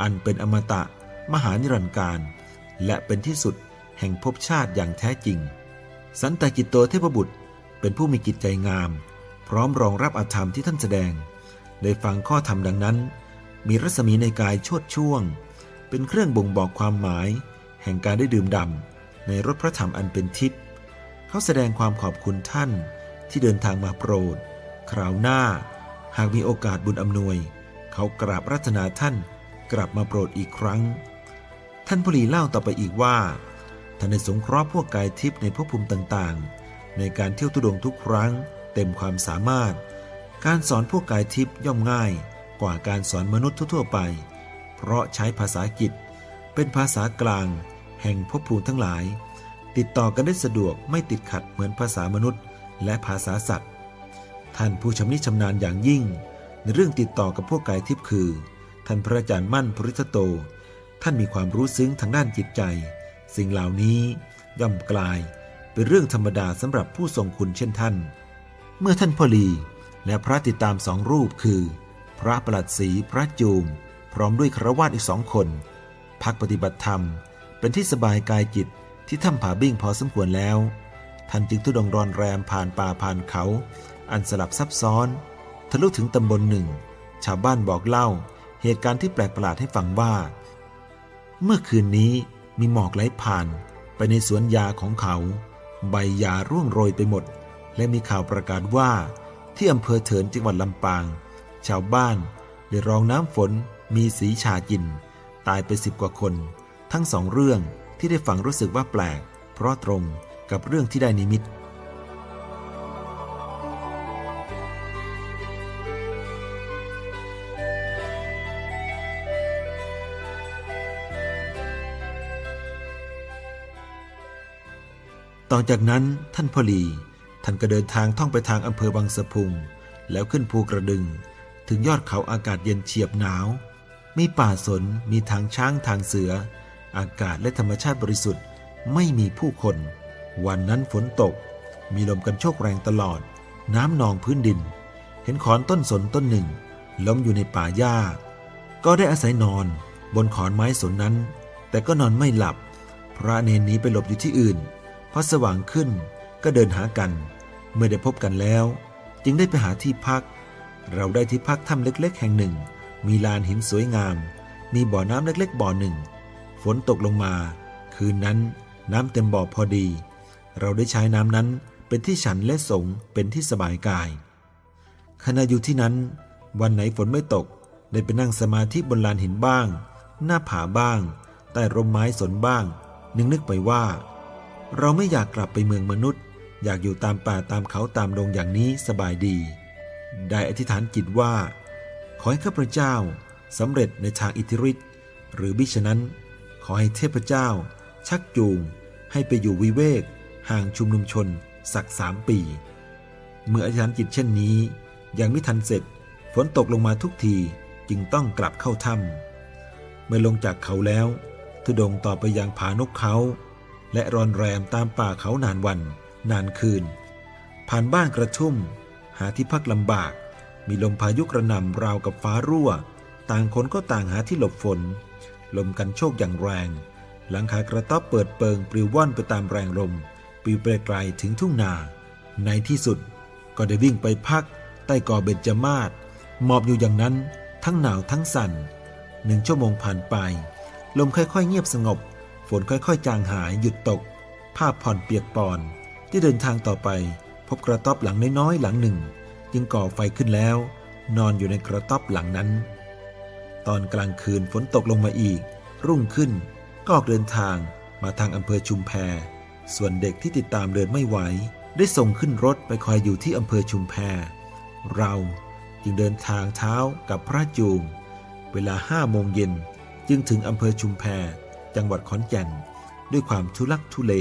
อันเป็นอมตะ มหานิรันดร์การ และเป็นที่สุดแห่งภพชาติอย่างแท้จริง สันตกิตโตเทพบุตรเป็นผู้มีกิจใจงาม พร้อมรองรับอธรรมที่ท่านแสดง ได้ฟังข้อธรรมดังนั้น มีรัศมีในกายชดช่วง เป็นเครื่องบ่งบอกความหมาย แห่งการได้ดื่มด่ำในรถพระธรรมอันเป็นทิพย์เขาแสดงความขอบคุณท่านที่เดินทางมาโปรด คราวหน้า หากมีโอกาสบุญอำนวย เขากราบรัตนาท่าน กลับมาโปรดอีกครั้ง ท่านพลีเล่าต่อไปอีกว่าท่านได้สงเคราะห์พวกกายทิพย์ในภพภูมิต่างๆ ในการเที่ยวทุดงทุกครั้ง เต็มความสามารถ การสอนพวกกายทิพย์ย่อมง่ายกว่าการสอนมนุษย์ทั่วๆไป เพราะใช้ภาษากิจ เป็นภาษากลาง แห่งภพภูมิทั้งหลาย ติดต่อกันได้สะดวกไม่ติดขัดเหมือนภาษามนุษย์ และภาษาสัตว์ ท่านผู้ชำนิชำนาญอย่างยิ่ง ในเรื่องติดต่อกับพวกกายทิพย์คือ ท่านพระอาจารย์มั่นปริทโต ท่านมีความรู้ซึ้งทางด้านจิตใจ สิ่งเหล่านี้ย่อมกลายเป็นเรื่องธรรมดาสำหรับผู้ทรงคุณเช่นท่าน เมื่อท่านพอลี และพระติดตามสองรูปคือ พระประหลัดศรีพระจูม พร้อมด้วยครวาสอีกสองคน พักปฏิบัติธรรม เป็นที่สบายกายจิตที่ถ้ำผาบิ้งพอสมควรแล้ว ท่านจึงทุดงรอนแรมผ่านป่าผ่านเขา อันสลับซับซ้อน ทะลุถึงตำบลหนึ่ง ชาวบ้านบอกเล่า เหตุการณ์ที่แปลกประหลาดให้ฟังว่า เมื่อคืนนี้มีหมอกไหลผ่านไปในสวนยาของเขา ใบยาร่วงโรยไปหมด และมีข่าวประกาศว่าที่อำเภอเถินจังหวัดลำปาง ชาวบ้านได้รองน้ำฝนมีสีชาจิน ตายไปสิบกว่าคน ทั้งสองเรื่องที่ได้ฟังรู้สึกว่าแปลก เพราะตรงกับเรื่องที่ได้นิมิต ต่อจากนั้นท่านพลีท่านก็เดินทางท่องไปทางอำเภอบางสะพุง แล้วขึ้นภูกระดึง ถึงยอดเขาอากาศเย็นเฉียบหนาว มีป่าสนมีทางช้างทางเสือ อากาศและธรรมชาติบริสุทธิ์ไม่มีผู้คน วันนั้นฝนตก มีลมกันโชกแรงตลอด น้ำนองพื้นดิน เห็นขอนต้นสนต้นหนึ่ง ล้มอยู่ในป่าหญ้า ก็ได้อาศัยนอนบนขอนไม้สนนั้น แต่ก็นอนไม่หลับ พระเนนนี้ไปหลบอยู่ที่อื่น อสว่างขึ้นก็เดินหากัน เมื่อได้พบกันแล้ว จึงได้ไปหาที่พัก เราได้ที่พักถ้ำเล็ก ๆ แห่งหนึ่ง มีลานหินสวยงาม มีบ่อน้ำเล็ก ๆ บ่อหนึ่ง ฝนตกลงมา คืนนั้นน้ำเต็มบ่อพอดี เราได้ใช้น้ำนั้นเป็นที่ฉันและสงเป็นที่สบายกาย ขณะอยู่ที่นั้น วันไหนฝนไม่ตก ได้ไปนั่งสมาธิบนลานหินบ้าง หน้าผาบ้าง ใต้ร่มไม้สนบ้าง นึกนึกไปว่า เราไม่อยากกลับไปเมืองมนุษย์ อยากอยู่ตามป่าตามเขาตามดงอย่างนี้สบายดี ได้อธิษฐานจิตว่า ขอให้ข้าพเจ้าสำเร็จในทางอิทธิฤทธิ์หรือบิฉะนั้น ขอให้เทพเจ้า ชักจูง ให้ไปอยู่วิเวก ห่างชุมนุมชน สักสามปี เมื่ออธิษฐานจิตเช่นนี้ ยังไม่ทันเสร็จ ฝนตกลงมาทุกทีจึงต้องกลับเข้าถ้ำเมื่อลงจากเขาแล้วทุดงต่อไปยังผานกเขา และรอนแรมตามป่าเขานานวัน นานคืน ผ่านบ้านกระทุ่ม หาที่พักลำบาก มีลมพายุกระหน่ำราวกับฟ้ารั่ว ต่างคนก็ต่างหาที่หลบฝน ลมกันโชกอย่างแรง หลังคากระต๊อบเปิดเปิงปลิวว่อนไปตามแรงลมปลิวไปไกลถึงทุ่งนา ในที่สุดก็ได้วิ่งไปพัก ใต้กอเบญจมาศหมอบอยู่อย่างนั้นทั้งหนาวทั้งสั่นหนึ่งชั่วโมงผ่านไป ลมค่อยๆเงียบสงบ ฝนค่อยๆ จางหายหยุดตก ภาพผ่อนเปียกปอนที่เดินทางต่อไป พบกระต๊อบหลังน้อยๆหลังหนึ่ง จึงก่อไฟขึ้นแล้ว นอนอยู่ในกระต๊อบหลังนั้น ตอนกลางคืนฝนตกลงมาอีก รุ่งขึ้นก็ออกเดินทางมาทางอำเภอชุมแพ ส่วนเด็กที่ติดตามเดินไม่ไหว ได้ส่งขึ้นรถไปคอยอยู่ที่อำเภอชุมแพ เราจึงเดินทางเท้ากับพระจูง เวลาห้าโมงเย็นจึงถึงอำเภอชุมแพ จังหวัดขอนแก่น ด้วยความทุลักทุเล